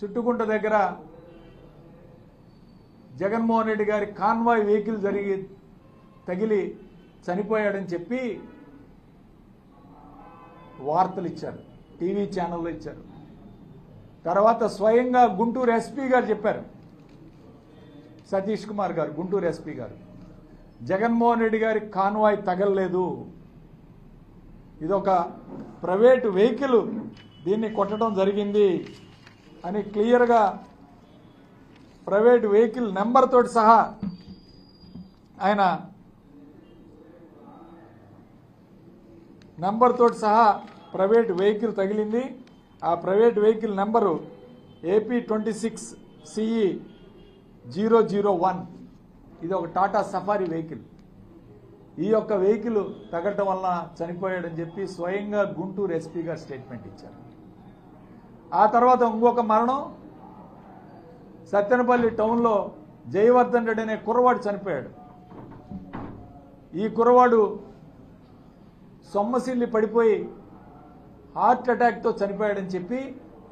చుట్టుకుంట దగ్గర జగన్మోహన్ రెడ్డి గారి convoy vehicle జరిగి తగిలి చనిపోయాడని చెప్పి వార్తలు ఇచ్చారు. టీవీ ఛానల్లో ఇచ్చారు. తర్వాత స్వయంగా గుంటూరు ఎస్పీ గారు చెప్పారు. సతీష్ కుమార్ గారు గుంటూరు ఎస్పీ గారు జగన్మోహన్ రెడ్డి గారి కాన్వాయ్ తగలలేదు. ఇదొక ప్రైవేటు వెహికల్. దీన్ని కొట్టడం జరిగింది. అని క్లియర్గా ప్రైవేట్ వెహికల్ నెంబర్ తోటి సహా ఆయన నెంబర్ తోటి సహా ప్రైవేట్ వెహికల్ తగిలింది. ఆ private vehicle number AP twenty six CE zero zero one. ఇది ఒక టాటా సఫారీ వెహికల్. ఈ యొక్క వెహికల్ తగలటం వలన చనిపోయాడని చెప్పి స్వయంగా గుంటూరు ఎస్పీ గారు స్టేట్మెంట్ ఇచ్చారు. ఆ తర్వాత ఇంకొక మరణం. సత్యనపల్లి టౌన్లో జయవర్ధన్ రెడ్డి అనే కుర్రవాడు చనిపోయాడు. ఈ కుర్రవాడు సొమ్మసిల్లి పడిపోయి హార్ట్ అటాక్తో చనిపోయాడని చెప్పి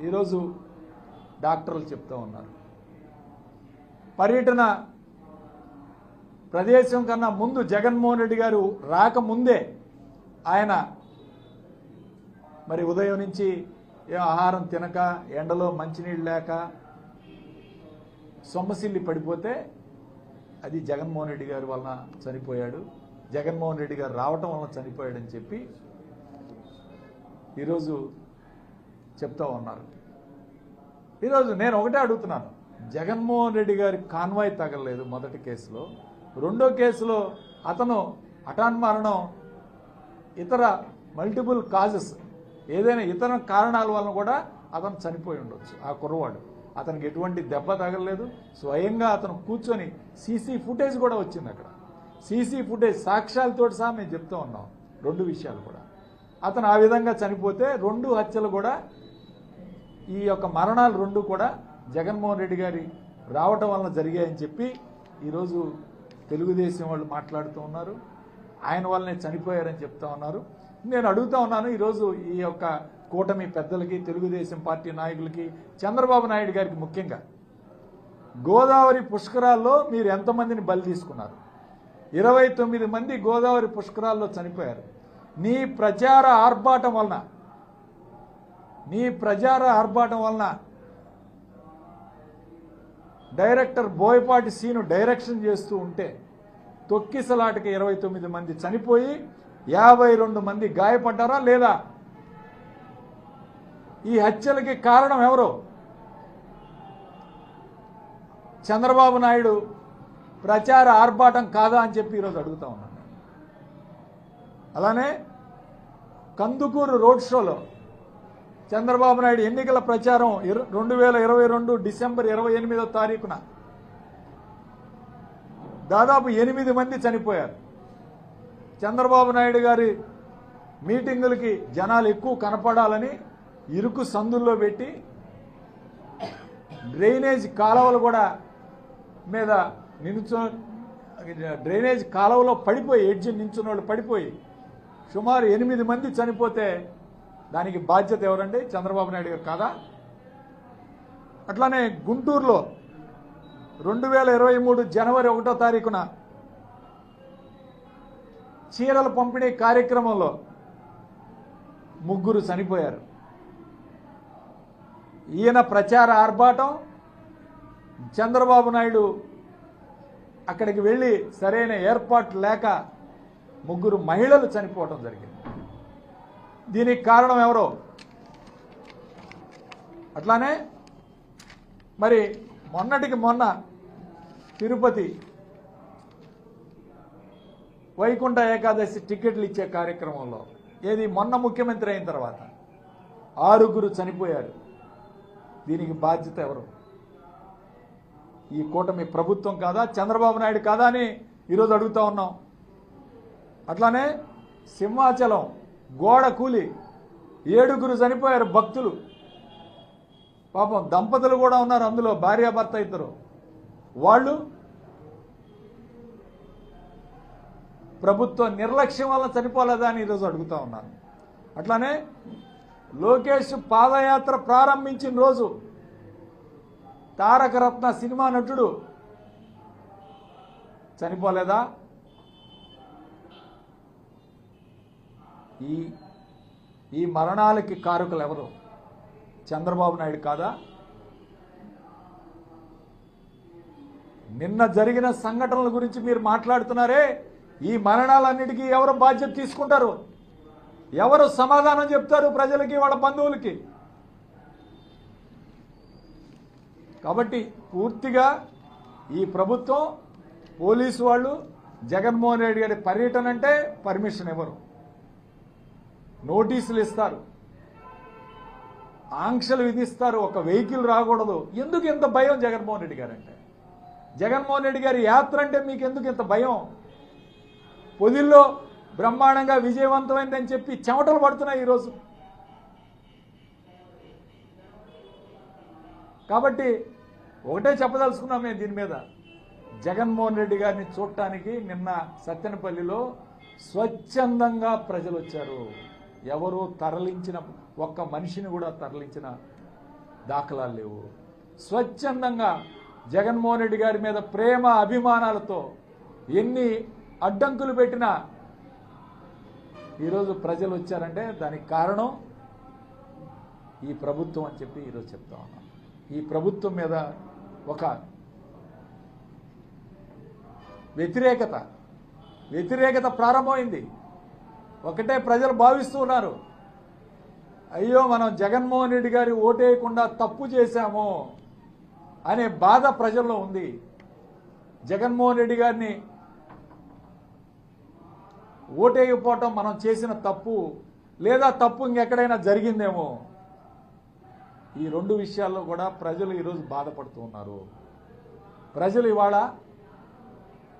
ఈరోజు డాక్టర్లు చెప్తూ ఉన్నారు. పర్యటన ప్రదేశం కన్నా ముందు జగన్మోహన్ రెడ్డి గారు రాకముందే ఆయన మరి ఉదయం నుంచి ఏ ఆహారం తినక ఎండలో మంచినీళ్ళు లేక సొమ్మసిల్లి పడిపోతే అది జగన్మోహన్ రెడ్డి గారి వలన చనిపోయాడు. జగన్మోహన్ రెడ్డి గారు రావటం వలన చనిపోయాడని చెప్పి ఈరోజు చెప్తా ఉన్నారు. ఈరోజు నేను ఒకటే అడుగుతున్నాను. జగన్మోహన్ రెడ్డి గారి కాన్వాయ్ తగలలేదు మొదటి కేసులో. రెండో కేసులో అతను హఠాన్ మరణం ఇతర మల్టిపుల్ కాజెస్ ఏదైనా ఇతర కారణాల వలన కూడా అతను చనిపోయి ఉండొచ్చు ఆ కుర్రవాడు. అతనికి ఎటువంటి దెబ్బ తగలలేదు. స్వయంగా అతను కూర్చొని సీసీ ఫుటేజ్ కూడా వచ్చింది అక్కడ. సీసీ ఫుటేజ్ సాక్ష్యాలతో సహా మేము చెప్తూ ఉన్నాం రెండు విషయాలు కూడా. అతను ఆ విధంగా చనిపోతే రెండు హత్యలు కూడా ఈ యొక్క మరణాలు రెండు కూడా జగన్మోహన్ రెడ్డి గారి రావటం వలన జరిగాయని చెప్పి ఈరోజు తెలుగుదేశం వాళ్ళు మాట్లాడుతూ ఉన్నారు. ఆయన వల్లనే చనిపోయారని చెప్తా ఉన్నారు. నేను అడుగుతా ఉన్నాను ఈరోజు ఈ యొక్క కూటమి పెద్దలకి తెలుగుదేశం పార్టీ నాయకులకి చంద్రబాబు నాయుడు గారికి ముఖ్యంగా. గోదావరి పుష్కరాల్లో మీరు ఎంతమందిని బలి తీసుకున్నారు? ఇరవై తొమ్మిది మంది గోదావరి పుష్కరాల్లో చనిపోయారు. నీ ప్రచార ఆర్భాటం వలన నీ ప్రచార ఆర్భాటం వలన డైరెక్టర్ బోయపాటి సీను డైరెక్షన్ చేస్తూ ఉంటే తొక్కిసలాటకి ఇరవై తొమ్మిది మంది చనిపోయి యాభై రెండు మంది గాయపడ్డారా లేదా? ఈ హత్యలకి కారణం ఎవరు? చంద్రబాబు నాయుడు ప్రచార ఆర్భాటం కాదా అని చెప్పి ఈరోజు అడుగుతా ఉన్నాను. అలానే కందుకూరు రోడ్ షోలో చంద్రబాబు నాయుడు ఎన్నికల ప్రచారం రెండు వేల ఇరవై రెండు డిసెంబర్ ఇరవై ఎనిమిదో తారీఖున దాదాపు ఎనిమిది మంది చనిపోయారు. చంద్రబాబు నాయుడు గారి మీటింగులకి జనాలు ఎక్కువ కనపడాలని ఇరుకు సందుల్లో పెట్టి డ్రైనేజ్ కాలువలు కూడా మీద నిల్చో డ్రైనేజ్ కాలువలో పడిపోయి ఎడ్జి నించున్న వాళ్ళు పడిపోయి సుమారు ఎనిమిది మంది చనిపోతే దానికి బాధ్యత ఎవరండి? చంద్రబాబు నాయుడు గారు కాదా? అట్లానే గుంటూరులో రెండు వేల ఇరవై మూడు జనవరి ఒకటో తారీఖున చీరలు పంపిణీ కార్యక్రమంలో ముగ్గురు చనిపోయారు. ఈయన ప్రచార ఆర్భాటం చంద్రబాబు నాయుడు అక్కడికి వెళ్ళి సరైన ఏర్పాటు లేక ముగ్గురు మహిళలు చనిపోవటం జరిగింది. దీనికి కారణం ఎవరో? అట్లానే మరి మొన్నటికి మొన్న తిరుపతి వైకుంఠ ఏకాదశి టికెట్లు ఇచ్చే కార్యక్రమంలో ఏది మొన్న ముఖ్యమంత్రి అయిన తర్వాత ఆరుగురు చనిపోయారు. దీనికి బాధ్యత ఎవరు? ఈ కూటమి ప్రభుత్వం కాదా? చంద్రబాబు నాయుడు కాదా అని ఈరోజు అడుగుతా ఉన్నాం. అట్లానే సింహాచలం గోడ కూలి ఏడుగురు చనిపోయారు భక్తులు. పాపం దంపతులు కూడా ఉన్నారు అందులో భార్యాభర్త ఇద్దరు. వాళ్ళు ప్రభుత్వ నిర్లక్ష్యం వల్ల చనిపోలేదా అని ఈరోజు అడుగుతా ఉన్నాను. అట్లానే లోకేష్ పాదయాత్ర ప్రారంభించిన రోజు తారక రత్న సినిమా నటుడు చనిపోలేదా? ఈ ఈ మరణాలకి కారకులు ఎవరు? చంద్రబాబు నాయుడు కాదా? నిన్న జరిగిన సంఘటనల గురించి మీరు మాట్లాడుతున్నారే? ఈ మరణాలన్నిటికీ ఎవరు బాధ్యత తీసుకుంటారు? ఎవరు సమాధానం చెప్తారు ప్రజలకి వాళ్ళ బంధువులకి? కాబట్టి పూర్తిగా ఈ ప్రభుత్వం పోలీసు వాళ్ళు జగన్మోహన్ రెడ్డి గారి పర్యటన అంటే పర్మిషన్ ఇవ్వరు. నోటీసులు ఇస్తారు. ఆంక్షలు విధిస్తారు. ఒక వెహికల్ రాకూడదు. ఎందుకు ఇంత భయం జగన్మోహన్ రెడ్డి గారు అంటే జగన్మోహన్ రెడ్డి గారి యాత్ర అంటే మీకు ఎందుకు ఇంత భయం? పొదిల్లో బ్రహ్మాండంగా విజయవంతమైందని చెప్పి చెమటలు పడుతున్నాయి ఈరోజు. కాబట్టి ఒకటే చెప్పదలుచుకున్నాం మేము దీని మీద. జగన్మోహన్ రెడ్డి గారిని చూడటానికి నిన్న సత్యనపల్లిలో స్వచ్ఛందంగా ప్రజలు వచ్చారు. ఎవరు తరలించిన ఒక్క మనిషిని కూడా తరలించిన దాఖలాలు లేవు. స్వచ్ఛందంగా జగన్మోహన్ రెడ్డి గారి మీద ప్రేమ అభిమానాలతో ఎన్ని అడ్డంకులు పెట్టిన. ఈరోజు ప్రజలు వచ్చారంటే దానికి కారణం ఈ ప్రభుత్వం అని చెప్పి ఈరోజు చెప్తా ఉన్నాం. ఈ ప్రభుత్వం మీద ఒక వ్యతిరేకత వ్యతిరేకత ప్రారంభమైంది. ఒకటే ప్రజలు భావిస్తూ ఉన్నారు. అయ్యో మనం జగన్మోహన్ రెడ్డి గారి ఓటేయకుండా తప్పు చేశాము అనే బాధ ప్రజల్లో ఉంది. జగన్మోహన్ రెడ్డి గారిని ఓటేయకపోవటం మనం చేసిన తప్పు లేదా తప్పు ఇంకెక్కడైనా జరిగిందేమో. ఈ రెండు విషయాల్లో కూడా ప్రజలు ఈరోజు బాధపడుతూ ఉన్నారు. ప్రజలు ఇవాళ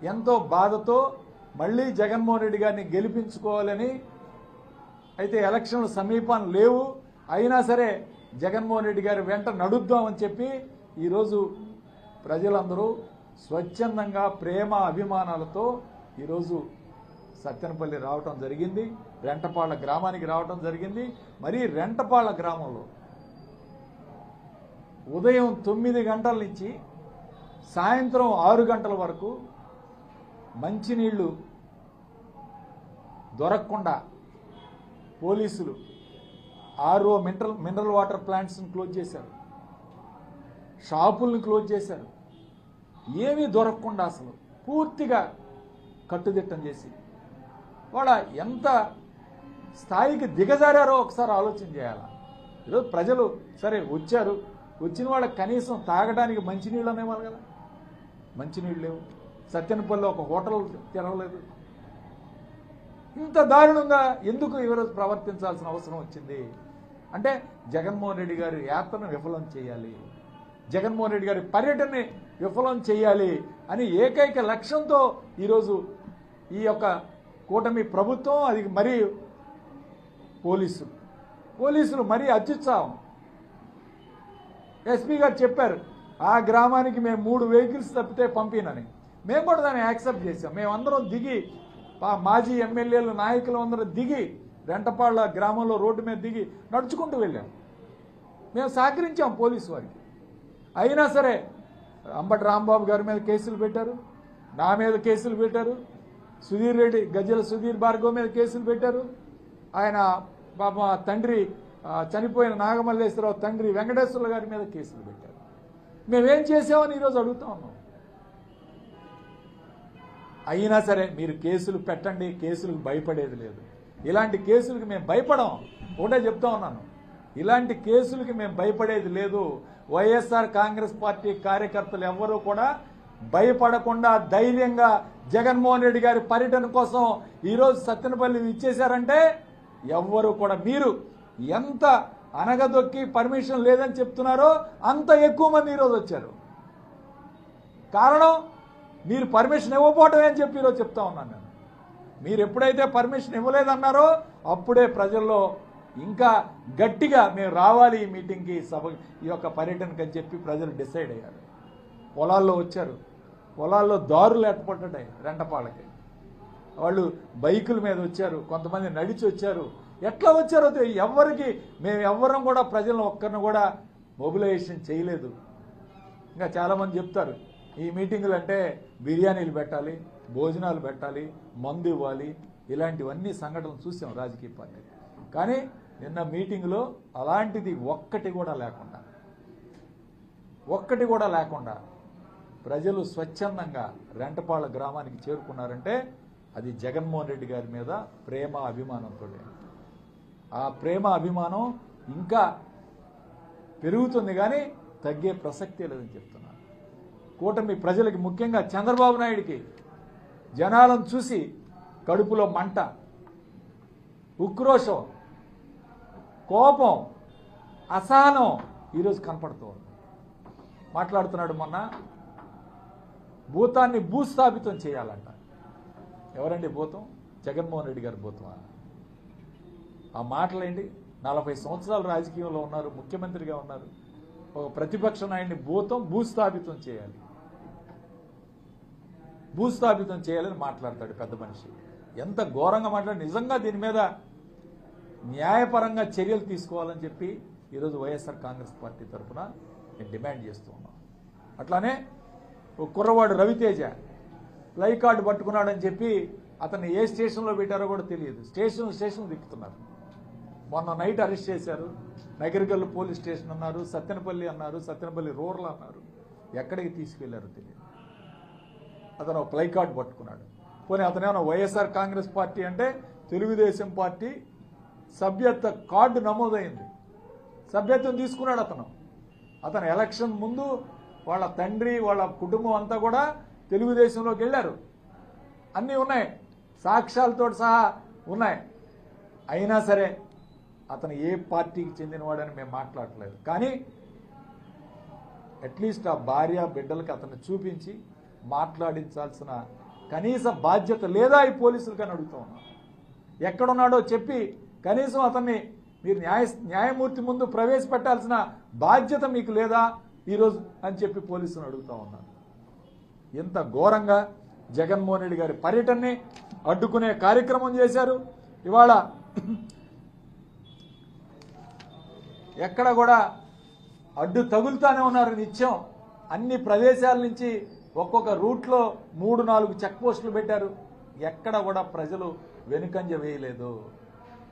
ఎంతో బాధతో మళ్ళీ జగన్మోహన్ రెడ్డి గారిని గెలిపించుకోవాలని అయితే ఎలక్షన్లు సమీపం లేవు. అయినా సరే జగన్మోహన్ రెడ్డి గారి వెంట నడుద్దామని చెప్పి ఈరోజు ప్రజలందరూ స్వచ్ఛందంగా ప్రేమ అభిమానాలతో ఈరోజు సత్యనపల్లి రావటం జరిగింది. రెంటపాళ్ళ గ్రామానికి రావటం జరిగింది. మరి రెంటపాళ్ళ గ్రామంలో ఉదయం తొమ్మిది గంటల నుంచి సాయంత్రం ఆరు గంటల వరకు మంచినీళ్ళు దొరకకుండా పోలీసులు ఆర్ఓ మినరల్ మినరల్ వాటర్ ప్లాంట్స్ని క్లోజ్ చేశారు. షాపుల్ని క్లోజ్ చేశారు. ఏమీ దొరకకుండా అసలు పూర్తిగా కట్టుదిట్టం చేసి వాళ్ళ ఎంత స్థాయికి దిగజారారో ఒకసారి ఆలోచన చేయాలి? ఈరోజు ప్రజలు సరే వచ్చారు. వచ్చిన వాళ్ళకి కనీసం తాగడానికి మంచినీళ్ళు అనేవాళ్ళు కదా. మంచినీళ్ళు లేవు. సత్యనపల్లిలో ఒక హోటల్ తెరవలేదు. ఇంత దారుణంగా ఎందుకు ఈరోజు ప్రవర్తించాల్సిన అవసరం వచ్చింది? అంటే జగన్మోహన్ రెడ్డి గారి యాత్రను విఫలం చేయాలి. జగన్మోహన్ రెడ్డి గారి పర్యటనని విఫలం చేయాలి అని ఏకైక లక్ష్యంతో ఈరోజు ఈ యొక్క కూటమి ప్రభుత్వం అది మరీ పోలీసులు పోలీసులు మరీ అత్యుత్సాహం. ఎస్పీ గారు చెప్పారు ఆ గ్రామానికి మేము మూడు వెహికల్స్ తప్పితే పంపినని. మేము కూడా దాన్ని యాక్సెప్ట్ చేసాం మేమందరం దిగి మాజీ ఎమ్మెల్యేలు నాయకులు అందరం దిగి రెంటపాళ్ళ గ్రామంలో రోడ్డు మీద దిగి నడుచుకుంటూ వెళ్ళాం. మేము సహకరించాం పోలీసు వారికి. అయినా సరే అంబటి రాంబాబు గారి మీద కేసులు పెట్టారు నా మీద కేసులు పెట్టారు సుధీర్ రెడ్డి గజ్జల సుధీర్ భార్గవ్ మీద కేసులు పెట్టారు. ఆయన పాప తండ్రి చనిపోయిన నాగమల్లేశ్వరరావు తండ్రి వెంకటేశ్వర్ల గారి మీద కేసులు పెట్టారు. మేమేం చేసామని ఈరోజు అడుగుతా ఉన్నాం. అయినా సరే మీరు కేసులు పెట్టండి కేసులకు భయపడేది లేదు. ఇలాంటి కేసులకు మేము భయపడం ఒకటే చెప్తా ఉన్నాను. ఇలాంటి కేసులకి మేము భయపడేది లేదు. వైఎస్ఆర్ కాంగ్రెస్ పార్టీ కార్యకర్తలు ఎవ్వరూ కూడా భయపడకుండా ధైర్యంగా జగన్మోహన్ రెడ్డి గారి పర్యటన కోసం ఈరోజు సత్తెనపల్లి ఇచ్చేశారంటే ఎవ్వరు కూడా మీరు ఎంత అనగదొక్కి పర్మిషన్ లేదని చెప్తున్నారో అంత ఎక్కువ మంది ఈరోజు వచ్చారు. కారణం మీరు పర్మిషన్ ఇవ్వకపోవటమే అని చెప్పి ఈరోజు చెప్తా ఉన్నాను నేను. మీరు ఎప్పుడైతే పర్మిషన్ ఇవ్వలేదన్నారో అప్పుడే ప్రజల్లో ఇంకా గట్టిగా మేము రావాలి ఈ మీటింగ్కి సభ ఈ యొక్క పర్యటనకి అని చెప్పి ప్రజలు డిసైడ్ అయ్యారు. పొలాల్లో వచ్చారు. పొలాల్లో దారులు ఏర్పడ్డాయి రెంటపాళ్ళకి. వాళ్ళు బైకుల మీద వచ్చారు కొంతమంది నడిచి వచ్చారు. ఎట్లా వచ్చారో ఎవరికి ఎవ్వరికి మేము ఎవ్వరం కూడా ప్రజలను ఒక్కరిని కూడా మొబిలైజేషన్ చేయలేదు. ఇంకా చాలామంది చెప్తారు ఈ మీటింగులు అంటే బిర్యానీలు పెట్టాలి భోజనాలు పెట్టాలి మందు ఇవ్వాలి ఇలాంటివన్నీ సంఘటనలు చూసాం రాజకీయ పార్టీ కానీ నిన్న మీటింగ్లో అలాంటిది ఒక్కటి కూడా లేకుండా ఒక్కటి కూడా లేకుండా ప్రజలు స్వచ్ఛందంగా రెంటపాళ్ళ గ్రామానికి చేరుకున్నారంటే అది జగన్మోహన్ రెడ్డి గారి మీద ప్రేమ అభిమానంతో. ఆ ప్రేమ అభిమానం ఇంకా పెరుగుతుంది కానీ తగ్గే ప్రసక్తే లేదని చెప్తున్నాను కూటమి ప్రజలకి ముఖ్యంగా చంద్రబాబు నాయుడికి జనాలను చూసి కడుపులో మంట ఉక్రోషం కోపం అసహనం ఈరోజు కనపడుతూ ఉంది మాట్లాడుతున్నాడు మొన్న భూతాన్ని భూస్థాపితం చేయాలంట. ఎవరండి భూతం? జగన్మోహన్ రెడ్డి గారి భూతమా? ఆ మాటలేండి నలభై సంవత్సరాలు రాజకీయంలో ఉన్నారు ముఖ్యమంత్రిగా ఉన్నారు. ఒక ప్రతిపక్ష నాయుడిని భూతం భూస్థాపితం చేయాలి. భూస్థాపితం చేయాలని మాట్లాడతాడు పెద్ద మనిషి. ఎంత ఘోరంగా మాట్లాడి నిజంగా దీని మీద న్యాయపరంగా చర్యలు తీసుకోవాలని చెప్పి ఈరోజు వైఎస్ఆర్ కాంగ్రెస్ పార్టీ తరఫున నేను డిమాండ్ చేస్తూ ఉన్నాను. అట్లానే కుర్రవాడు రవితేజ. ప్లై కార్డు పట్టుకున్నాడని చెప్పి అతన్ని ఏ స్టేషన్లో పెట్టారో కూడా తెలియదు. స్టేషన్ స్టేషన్ దిక్కుతున్నారు మొన్న నైట్ అరెస్ట్ చేశారు. నగరికల్ పోలీస్ స్టేషన్ అన్నారు సత్తెనపల్లి అన్నారు సత్తెనపల్లి రూరల్ అన్నారు. ఎక్కడికి తీసుకెళ్ళారో తెలియదు. అతను ప్లై కార్డు పట్టుకున్నాడు. పోనీ అతనేమన్నా వైఎస్ఆర్ కాంగ్రెస్ పార్టీ అంటే తెలుగుదేశం పార్టీ సభ్యత్వ కార్డు నమోదైంది. సభ్యత్వం తీసుకున్నాడు అతను. అతను ఎలక్షన్ ముందు వాళ్ళ తండ్రి వాళ్ళ కుటుంబం అంతా కూడా తెలుగుదేశంలోకి వెళ్ళారు. అన్నీ ఉన్నాయి. సాక్ష్యాలతో సహా ఉన్నాయి. అయినా సరే అతను ఏ పార్టీకి చెందినవాడని మేము మాట్లాడలేదు. కానీ అట్లీస్ట్ ఆ భార్య బిడ్డలకి అతను చూపించి మాట్లాడించాల్సిన కనీస బాధ్యత లేదా ఈ పోలీసులకు అని అడుగుతా ఉన్నాం. ఎక్కడున్నాడో చెప్పి కనీసం అతన్ని మీరు న్యాయ న్యాయమూర్తి ముందు ప్రవేశపెట్టాల్సిన బాధ్యత మీకు లేదా? ఈరోజు అని చెప్పి పోలీసులను అడుగుతా ఉన్నాను ఇంత ఘోరంగా జగన్మోహన్ రెడ్డి గారి పర్యటనని అడ్డుకునే కార్యక్రమం చేశారు. ఇవాళ ఎక్కడ కూడా అడ్డు తగులుతానే ఉన్నారు నిత్యం. అన్ని ప్రదేశాల నుంచి ఒక్కొక్క రూట్లో మూడు నాలుగు చెక్ పోస్టులు పెట్టారు. ఎక్కడ కూడా ప్రజలు వెనుకంజ వేయలేదు.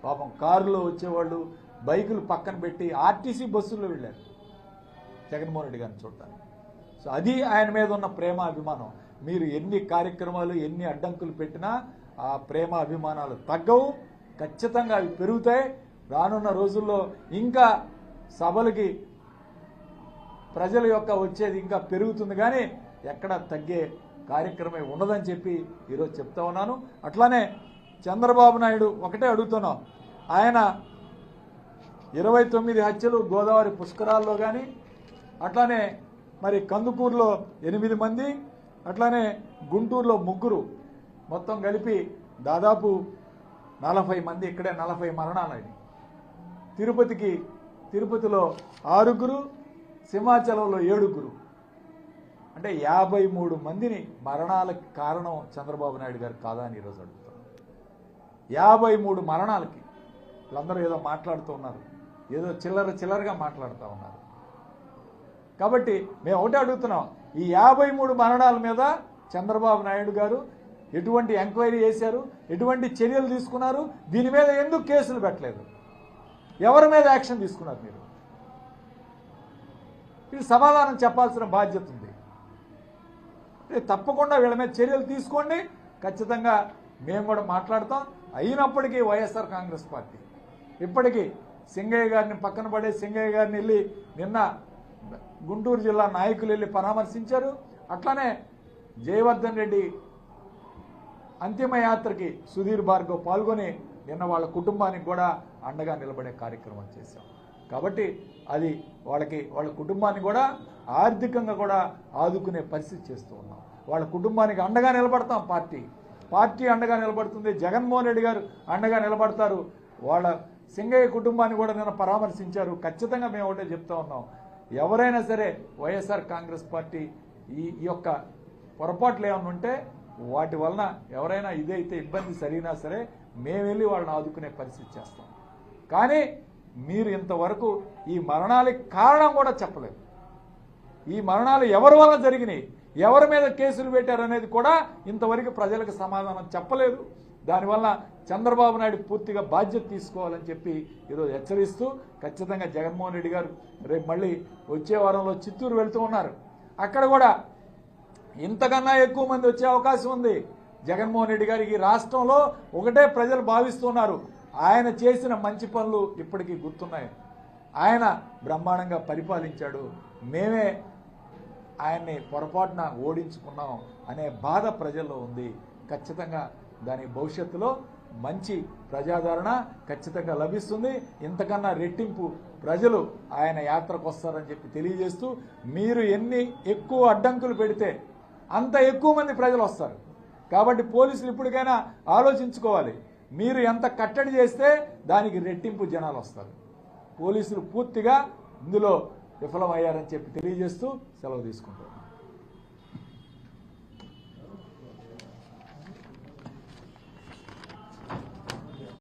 పాపం కారులో వచ్చేవాళ్ళు బైకులు పక్కన పెట్టి ఆర్టీసీ బస్సుల్లో వెళ్ళారు. జగన్మోహన్ రెడ్డి గారిని చూడటానికి. సో అది ఆయన మీద ఉన్న ప్రేమ అభిమానం. మీరు ఎన్ని కార్యక్రమాలు ఎన్ని అడ్డంకులు పెట్టినా ఆ ప్రేమ అభిమానాలు తగ్గవు. ఖచ్చితంగా అవి పెరుగుతాయి. రానున్న రోజుల్లో ఇంకా సభలకి ప్రజల యొక్క వచ్చేది ఇంకా పెరుగుతుంది కానీ ఎక్కడ తగ్గే కార్యక్రమే ఉండదని చెప్పి ఈరోజు చెప్తా ఉన్నాను. అట్లానే చంద్రబాబు నాయుడు ఒకటే అడుగుతున్నాం. ఆయన ఇరవై తొమ్మిది హత్యలు గోదావరి పుష్కరాల్లో కానీ అట్లానే మరి కందుకూరులో ఎనిమిది మంది అట్లానే గుంటూరులో ముగ్గురు. మొత్తం కలిపి దాదాపు నలభై మంది ఇక్కడే నలభై మరణాలని తిరుపతికి తిరుపతిలో ఆరుగురు సింహాచలంలో ఏడుగురు. అంటే యాభై మూడు మందిని మరణాలకు కారణం చంద్రబాబు నాయుడు గారు కాదా అని ఈరోజు అడుగుతాం యాభై మూడు మరణాలకి వీళ్ళందరూ ఏదో మాట్లాడుతూ ఉన్నారు. ఏదో చిల్లర చిల్లరగా మాట్లాడుతూ ఉన్నారు. కాబట్టి మేము ఒకటే అడుగుతున్నాం. ఈ యాభై మూడు మరణాల మీద చంద్రబాబు నాయుడు గారు ఎటువంటి ఎంక్వైరీ చేశారు? ఎటువంటి చర్యలు తీసుకున్నారు? దీని మీద ఎందుకు కేసులు పెట్టలేదు? ఎవరి మీద యాక్షన్ తీసుకున్నారు మీరు? ఇది సమాధానం చెప్పాల్సిన బాధ్యత ఉంది. తప్పకుండా వీళ్ళ మీద చర్యలు తీసుకోండి. ఖచ్చితంగా మేము కూడా మాట్లాడతాం. అయినప్పటికీ వైఎస్ఆర్ కాంగ్రెస్ పార్టీ. ఇప్పటికీ సింగయ్య గారిని పక్కన పడే సింగయ్య గారిని వెళ్ళి నిన్న గుంటూరు జిల్లా నాయకులు వెళ్ళి పరామర్శించారు. అట్లానే జయవర్ధన్ రెడ్డి అంతిమయాత్రకి సుధీర్ భార్గవ్ పాల్గొని నిన్న వాళ్ళ కుటుంబానికి కూడా అండగా నిలబడే కార్యక్రమం చేశాం. కాబట్టి అది వాళ్ళకి వాళ్ళ కుటుంబాన్ని కూడా ఆర్థికంగా కూడా ఆదుకునే పరిస్థితి చేస్తూ ఉన్నాం. వాళ్ళ కుటుంబానికి అండగా నిలబడతాం పార్టీ. పార్టీ అండగా నిలబడుతుంది. జగన్మోహన్ రెడ్డి గారు అండగా నిలబడతారు. వాళ్ళ సింగయ్య కుటుంబాన్ని కూడా నిన్న పరామర్శించారు. ఖచ్చితంగా మేము ఒకటే చెప్తా ఉన్నాం. ఎవరైనా సరే వైఎస్ఆర్ కాంగ్రెస్ పార్టీ ఈ యొక్క పొరపాట్లు ఏమైనా ఉంటే వాటి వలన ఎవరైనా ఇదైతే ఇబ్బంది సరిగినా సరే మేము వెళ్ళి వాళ్ళని ఆదుకునే పరిస్థితి చేస్తాం. కానీ మీరు ఇంతవరకు ఈ మరణాలకి కారణం కూడా చెప్పలేదు. ఈ మరణాలు ఎవరి వల్ల జరిగినాయి? ఎవరి మీద కేసులు పెట్టారనేది కూడా ఇంతవరకు ప్రజలకు సమాధానం చెప్పలేదు. దానివల్ల చంద్రబాబు నాయుడు పూర్తిగా బాధ్యత తీసుకోవాలని చెప్పి ఈరోజు హెచ్చరిస్తూ ఖచ్చితంగా జగన్మోహన్ రెడ్డి గారు రేపు మళ్ళీ వచ్చే వారంలో చిత్తూరు వెళ్తూ ఉన్నారు. అక్కడ కూడా ఇంతకన్నా ఎక్కువ మంది వచ్చే అవకాశం ఉంది. జగన్మోహన్ రెడ్డి గారికి ఈ రాష్ట్రంలో ఒకటే ప్రజలు భావిస్తున్నారు. ఆయన చేసిన మంచి పనులు ఇప్పటికీ గుర్తున్నాయి. ఆయన బ్రహ్మాండంగా పరిపాలించాడు. మేమే ఆయన్ని పొరపాటున ఓడించుకున్నాం అనే బాధ ప్రజల్లో ఉంది. ఖచ్చితంగా దాని భవిష్యత్తులో మంచి ప్రజాదరణ ఖచ్చితంగా లభిస్తుంది. ఇంతకన్నా రెట్టింపు ప్రజలు ఆయన యాత్రకు వస్తారని చెప్పి తెలియజేస్తూ మీరు ఎన్ని ఎక్కువ అడ్డంకులు పెడితే అంత ఎక్కువ మంది ప్రజలు వస్తారు. కాబట్టి పోలీసులు ఇప్పటికైనా ఆలోచించుకోవాలి. మీరు ఎంత కట్టడి చేస్తే దానికి రెట్టింపు జనాలు వస్తారు. పోలీసులు పూర్తిగా ఇందులో విఫలమయ్యారని చెప్పి తెలియజేస్తూ సెలవు తీసుకుంటారు